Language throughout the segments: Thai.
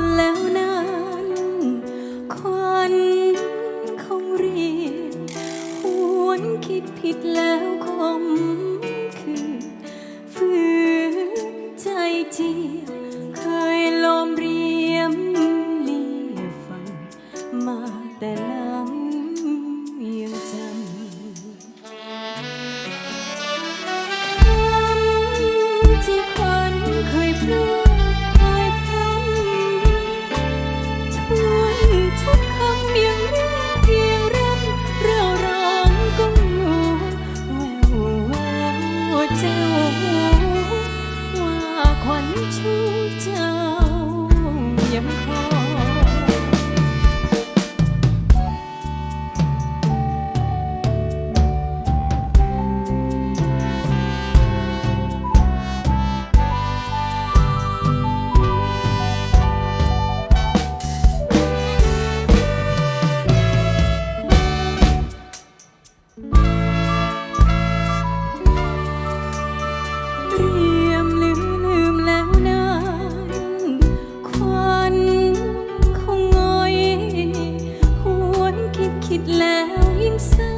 นแล้วนั้นควันาเรียนหวนคิดผิดแล้วคมคือฝืนใจจริง ชูเจ้ายังคอ คิดแล้วยิ่งเศร้า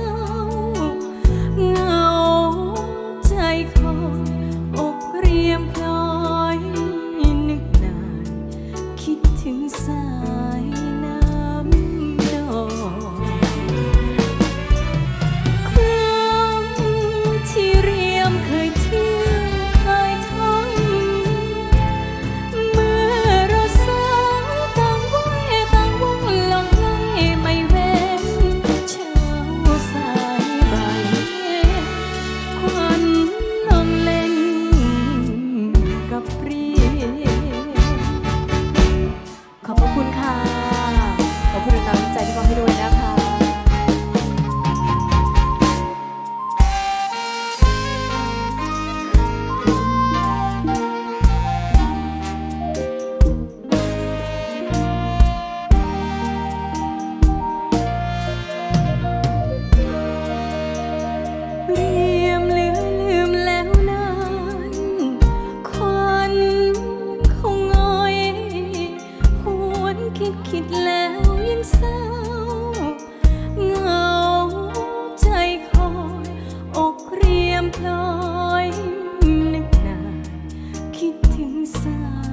色。而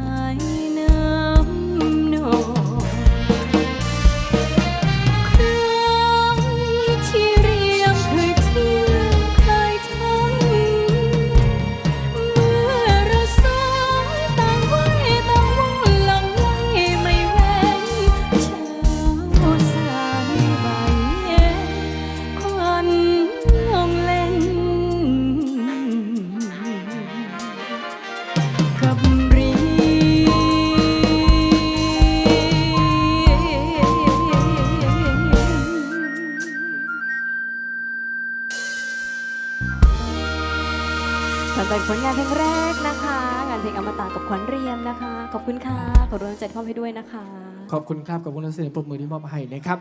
เป็นผลงานเพลงแรกนะคะ งานเพลงอมตะกับขวัญเรียมนะคะ ขอบคุณค่ะ ขอรวมใจเข้าไปด้วยนะคะ ขอบคุณครับ ขอบคุณนักแสดงปรบมือที่มอบให้นะครับ